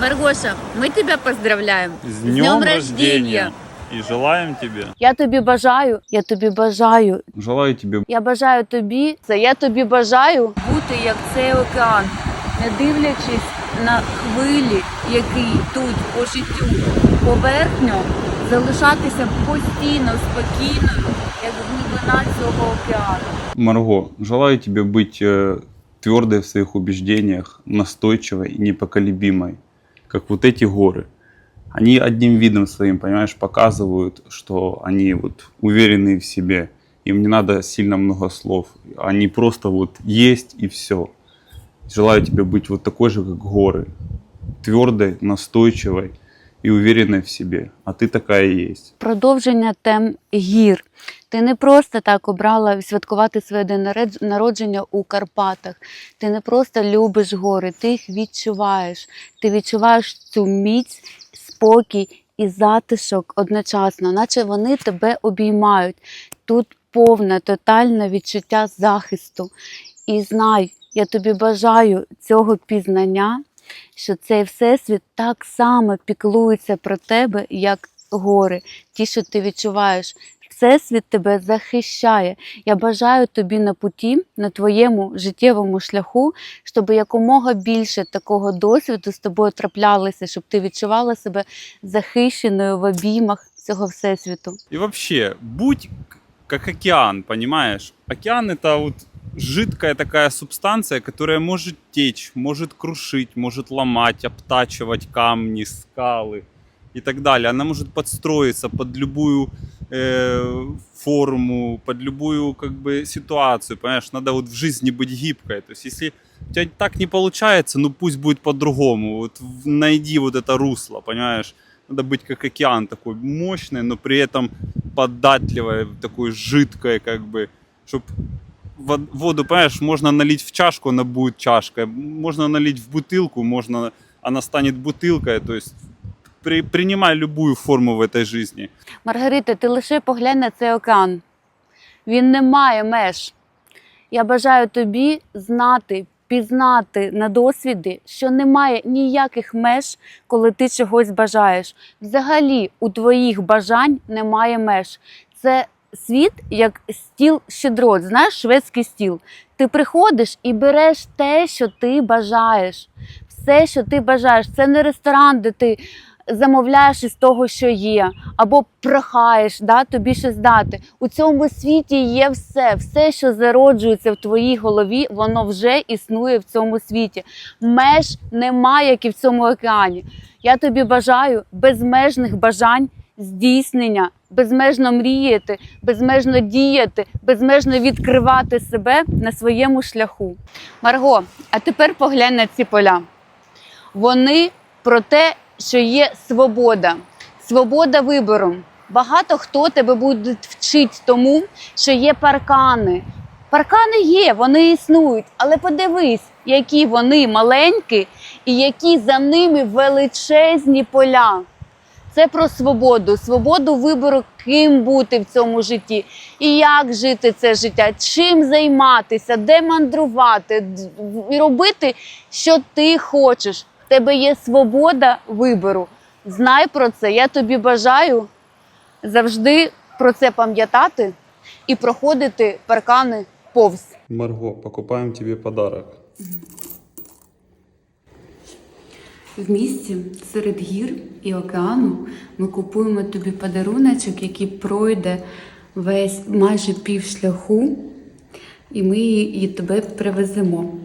Маргоша, мы тебя поздравляем. С днем рождения! И желаем тебе, Я тобі бажаю, я тобі бажаю, желаю тебе я бажаю тобі, це я тобі бажаю бути як цей океан, не дивлячись на хвилі, які йдуть по життю, поверхню, залишатися постійно спокійною, як глибина цього океану. Марго, желаю тебе быть э, твердой в своих убеждениях, настойчивой и непоколебимой, Как вот эти горы. Они одним видом своим, понимаешь, показывают, что они вот уверенные в себе. Им не надо сильно много слов. Они просто вот есть и все. Желаю тебе быть вот такой же, как горы. Твердой, настойчивой и уверенной в себе. А ты такая и есть. Продовження тем гір. Ти не просто так обрала святкувати своє день народження у Карпатах. Ти не просто любиш гори, ти їх відчуваєш. Ти відчуваєш цю міць, спокій і затишок одночасно, наче вони тебе обіймають. Тут повне, тотальне відчуття захисту. І знай, я тобі бажаю цього пізнання, що цей всесвіт так само піклується про тебе, як гори, ті, що ти відчуваєш. Всесвіт тебе захищає. Я бажаю тобі на путі, на твоєму життєвому шляху, щоб якомога більше такого досвіду з тобою траплялося, щоб ти відчувала себе захищеною в обіймах цього всесвіту. И вообще, будь к- как океан, понимаешь? Океан это вот жидкая такая субстанция, которая может течь, может крушить, может ломать, обтачивать камни, скалы и так далее. Она может подстроиться под любую э, форму, под любую как бы ситуацию, понимаешь? Надо вот в жизни быть гибкой. То есть если у тебя так не получается, ну пусть будет по-другому. Вот в- найди вот это русло, понимаешь? Надо быть как океан такой мощный, но при этом податливой, такой жидкой, как бы, чтобы воду, понимаешь, можно налить в чашку, она будет чашкой, можно налить в бутылку, можно, она станет бутылкой, то есть при, принимай любую форму в этой жизни. Маргарита, ти лише поглянь на цей океан. Він не має меж. Я бажаю тобі знати, пізнати на досвіді, що немає ніяких меж, коли ти чогось бажаєш. Взагалі, у твоїх бажань немає меж. Це світ як стіл щедрот, знаєш, шведський стіл. Ти приходиш і береш те, що ти бажаєш. Все, що ти бажаєш. Це не ресторан, де ти замовляєш із того, що є, або прохаєш да, тобі щось дати. У цьому світі є все, все, що зароджується в твоїй голові, воно вже існує в цьому світі. Меж немає, як і в цьому океані. Я тобі бажаю безмежних бажань. Здійснення, безмежно мріяти, безмежно діяти, безмежно відкривати себе на своєму шляху. Марго, а тепер поглянь на ці поля. Вони про те, що є свобода, свобода вибору. Багато хто тебе буде вчити тому, що є паркани. Паркани є, вони існують, але подивись, які вони маленькі і які за ними величезні поля. Це про свободу, свободу вибору, ким бути в цьому житті, і як жити це життя, чим займатися, де мандрувати, і робити, що ти хочеш. В тебе є свобода вибору. Знай про це. Я тобі бажаю завжди про це пам'ятати і проходити паркани повз. Марго, покупаем тебе подарок. В місті серед гір і океану ми купуємо тобі подаруночок, який пройде весь майже пів шляху, і ми її тебе привеземо.